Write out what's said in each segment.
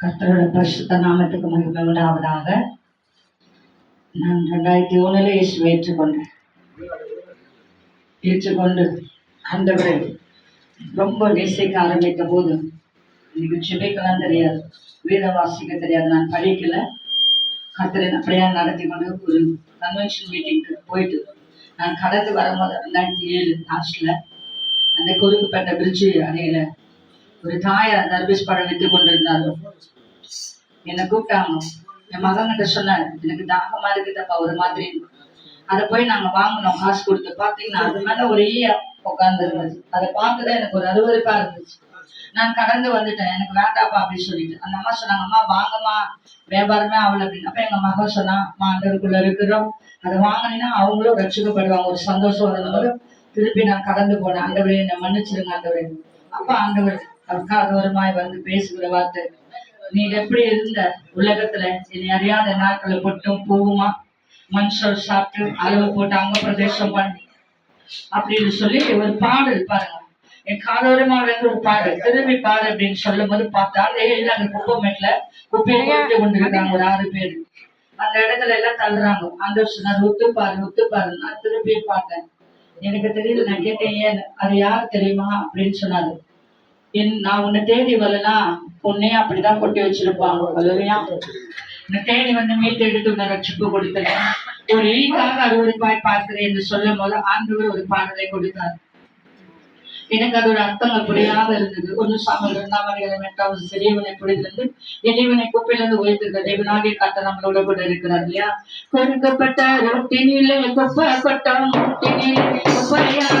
கர்த்தரோட பரிசுத்த நாமத்துக்கு மகிமை உண்டாவதாக நான் ரெண்டாயிரத்தி ஒண்ணுல இயேசுவை ஏற்றுக்கொண்டேன். ஏற்றுக்கொண்டு ஆண்டவரை ரொம்ப நேசிக்க ஆரம்பித்த போது எனக்கு ஜெபிக்கலாம் தெரியாது வீர வாசிக்க தெரியாது நான் படிக்கல. கர்த்தரை அப்படியே நடத்தி கொண்டு ஒரு கன்வென்ஷன் மீட்டிங்க்கு போயிட்டு நான் கடந்து வரும்போது ரெண்டாயிரத்தி ஏழு லாஸ்ட்ல அந்த குறுக்குப்பட்ட பிரிட்ஜு அணையில ஒரு தாயார் தர்பீஸ் படம் வித்து கொண்டிருந்தார்கள் என்னை கூப்பிட்டாங்க. என் மகன்கிட்ட சொன்னார் எனக்கு தாகமா இருக்குதப்பா ஒரு மாதிரி. அதை போய் நாங்க வாங்கினோம் காசு கொடுத்து பாத்தீங்கன்னா அது மேல ஒரே ஈய உட்கார்ந்து இருந்துச்சு அதை பார்த்துதான் எனக்கு ஒரு அருவறுப்பா இருந்துச்சு. நான் கடந்து வந்துட்டேன் எனக்கு வேண்டாப்பா அப்படின்னு சொல்லிட்டு. அந்த அம்மா சொன்னாங்க அம்மா வாங்கம்மா வியாபாரமே அவள் அப்படின்னு. அப்ப எங்க மகன் சொன்னா மாண்டருக்குள்ள இருக்கிறோம். அதை வாங்கினீங்கன்னா அவங்களும் ரட்சிக்கப்படுவாங்க ஒரு சந்தோஷம் வரும்போது திருப்பி நான் கடந்து போனேன் ஆண்டவரே என்னை மன்னிச்சிருங்க ஆண்டவரே. அப்ப ஆண்டவர் அக்காதவருமாய் வந்து பேசுகிற வார்த்தை. நீ எப்படி இருந்த? உலகத்துல இனி அறியாத நாட்களை பொட்டும் போகுமா? மனுஷர் சாப்பிட்டு அளவு போட்டு அங்க பிரதேசம் பண்ணி. அப்படின்னு சொல்லி ஒரு பாடல் பாருங்க. என் காதோரமா இருந்து ஒரு பாடல். திரும்பி பாடு அப்படின்னு சொல்லும் போது பார்த்தா இல்ல அந்த குப்பமேட்ல குப்பையை கொண்டு கொண்டிருக்காங்க ஒரு ஆறு பேர். அந்த இடத்துல எல்லாம் தள்ளுறாங்க. அந்த சொன்னார் ஒத்து பாரு ஒத்து பாரு நான் திரும்பி பார்த்தேன். எனக்கு தெரியல நான் கேட்டேன் ஏன்? அது யார் தெரியுமா? அப்படின்னு சொன்னாரு. என் நான் உன்னை தேடி வரலாம் உன்னையும் அப்படிதான் கொட்டி வச்சிருப்பாங்க. அல்லையா உன்னை தேடி வந்து மீட்டு எடுத்து உன்னை ரட்சிப்பு கொடுத்தேன். ஒரு ஈக்காக அறுவருப்பாய் பார்க்கிறேன் என்று சொல்லும் போது ஆண்டவர் ஒரு பாடலை கொடுத்தார். எனக்கு அதோட அர்த்தங்கள் புரியாத இருந்தது. ஒன்று சாமல் இரண்டாம் அதிகாரம் எட்டாவது சிறியவனை புரிந்திருந்து எளிவனை குப்பையிலிருந்து உயர்த்திருந்த தேவனாகிய கட்ட நம்மளோட கூட இருக்கிறார் இல்லையா? கொடுக்கப்பட்ட ரொட்டினிலே குப்பப்பட்ட ரொட்டினிலே குப்பையாக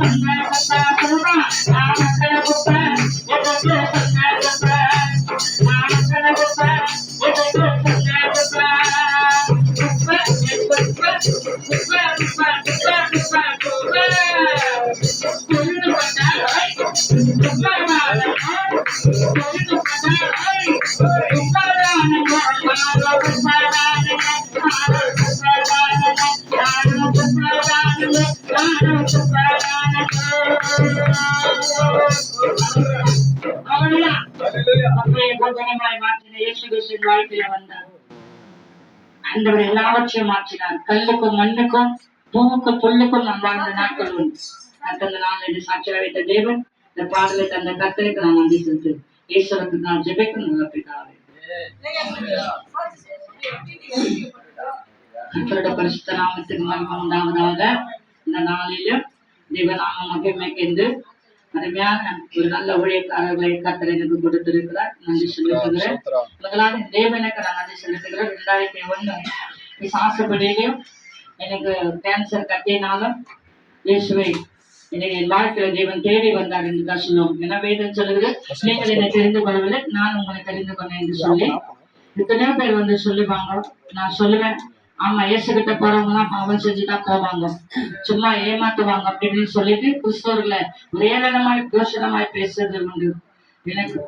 அப்படியே அந்தவர் எல்லாவற்றையும் மாற்றினார் கல்லுக்கும் மண்ணுக்கும் பூவுக்கும் புல்லுக்கும் நாம் வாழ்ந்த நாட்கள் உண்டு அத்தந்த நாள் என்று சாட்சியாக வைத்த தேவன் இந்த பாடலை தந்த கத்தருக்கு நான் நன்றி செலுத்து ஈஸ்வரத்துக்கு நான் ஜெபிக்கும் நல்ல பிதாவே கத்தரோட பரிசுத்த நாமத்துக்கு மகிமை உண்டாவதாக இந்த நாளிலும் தேவநாம மகிமைக்கென்று அருமையான ஒரு நல்ல ஊழியக்காரர்களை கத்தர் எனக்கு கொடுத்திருக்கிறார். நன்றி செலுத்துகிறேன். முதலாவது தேவனுக்கு நான் நன்றி செலுத்துகிறேன். ரெண்டாயிரத்தி ஒண்ணு சாசப்படியிலையும் எனக்கு கேன்சர் கட்டினாலும் இயேசுவை என்னை என் வாழ்க்கையில தேவன் தேடி வந்தார் என்று தான் சொல்லுவோம் என வேதம் சொல்லுகிறது? நீங்கள் என்னை தெரிந்து கொள்ளவில்லை நான் உங்களை தெரிந்து கொண்டேன் என்று சொல்லி. எத்தனையோ பேர் வந்து சொல்லுவாங்க. நான் சொல்லுவேன். ஆமா இயேசு கிட்ட போறவங்க எல்லாம் பாவம் செஞ்சுதான் போவாங்க. சும்மா ஏமாத்துவாங்க அப்படின்னு சொல்லிட்டு கிறிஸ்தவர்களை ஒரே விதமாய் பேசுறது உண்டு. எனக்கு